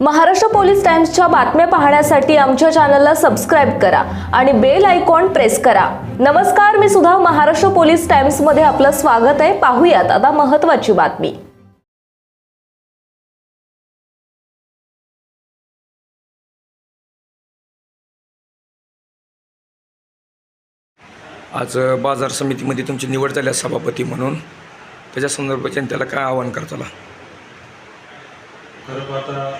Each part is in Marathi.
महाराष्ट्र पोलीस टाइम्सच्या बातम्या पाहण्यासाठी आमच्या चॅनलला सबस्क्राईब करा आणि बेल आयकॉन प्रेस करा. नमस्कार मी सुद्धा महाराष्ट्र पोलीस टाइम्समध्ये आपलं स्वागत आहे. पाहूयात आता महत्वाची बातमी. आज बाजार समितीमध्ये तुमची निवड झाली सभापती म्हणून. त्याच्या संदर्भात जनतेला काय आवाहन करताला? खरं पाहता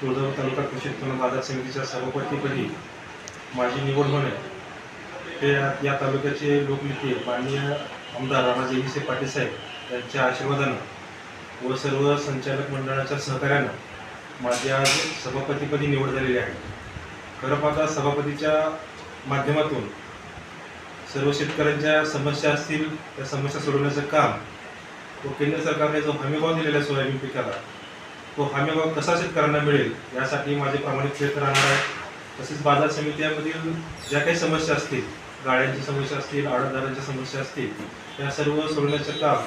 तुळजापूर तालुका कृषी उत्पन्न बाजार समितीच्या सभापतीपदी माझी निवड होणे हे या या तालुक्याचे लोकनेते माननीय आमदार राणाजी विसे पाटील साहेब यांच्या आशीर्वादानं व सर्व संचालक मंडळाच्या सहकार्यानं माझी आज सभापतीपदी निवड झालेली आहे. खरं पाहता सभापतीच्या माध्यमातून सर्व शेतकऱ्यांच्या समस्या असतील त्या समस्या सोडवण्याचं काम व केंद्र सरकारने जो हमीभाव दिलेला आहे सोयाबीन पिकाला तो हमीभाव कसा शेतकऱ्यांना मिळेल यासाठी माझे प्रामाणिक प्रयत्न राहणार आहे तसेच बाजार समित्यामधील ज्या काही समस्या असतील गाड्यांची समस्या असतील आडतदारांच्या समस्या असतील त्या सर्व सोडवण्याचं काम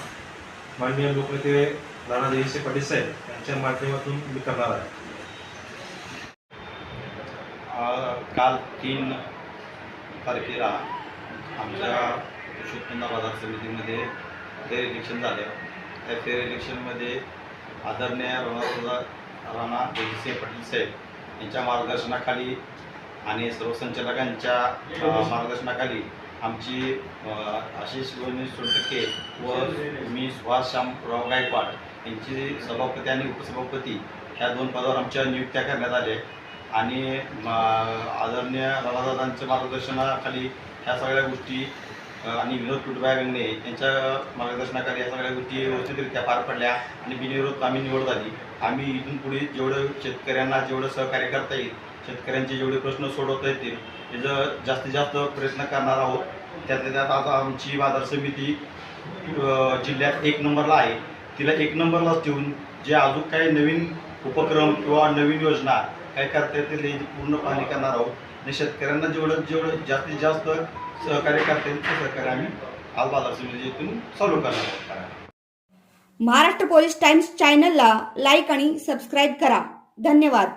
माननीय लोकनेते राणा देवीसे पाटील साहेब यांच्या माध्यमातून मी करणार आहे. काल तीन तारखेला आमच्या कृषी उत्पन्न बाजार समितीमध्ये फेर इलेक्शन झालं. त्या फेर इलेक्शनमध्ये आदरणीय राणा राणा जयसिंह पाटील साहेब यांच्या मार्गदर्शनाखाली आणि सर्व संचालकांच्या मार्गदर्शनाखाली आमची आशिष गोविंद सोनटक्के व मी सुभाष श्यामराव गायकवाड यांची सभापती आणि उपसभापती ह्या दोन पदावर आमच्या नियुक्त्या करण्यात आल्या. आणि आदरणीय राणादादांच्या मार्गदर्शनाखाली ह्या सगळ्या गोष्टी आणि विनोद कुटुंबा गंगणे यांच्या मार्गदर्शनाखाली या सगळ्या गोष्टी व्यवस्थितरित्या पार पडल्या आणि बिनविरोध आम्ही निवड झाली. आम्ही इथून पुढे जेवढं शेतकऱ्यांना जेवढं सहकार्य करता येईल शेतकऱ्यांचे जेवढे प्रश्न सोडवता येतील त्याचं जास्तीत जास्त प्रयत्न करणार आहोत त्यातल्या त्यात आता आमची बाजार समिती जिल्ह्यात एक नंबरला आहे. तिला एक नंबरलाच ठेवून जे अजून काही नवीन उपक्रम किंवा नवीन योजना काय करता येतील याची पूर्ण पाहणी करणार आहोत. आणि शेतकऱ्यांना जेवढं जेवढं जास्तीत जास्त सहकार्य करता येईल ते सहकार्य आम्ही आज बाजार समितीतून चालू करणार आहोत. महाराष्ट्र पोलीस टाइम्स चॅनलला लाईक आणि सबस्क्राईब करा. धन्यवाद.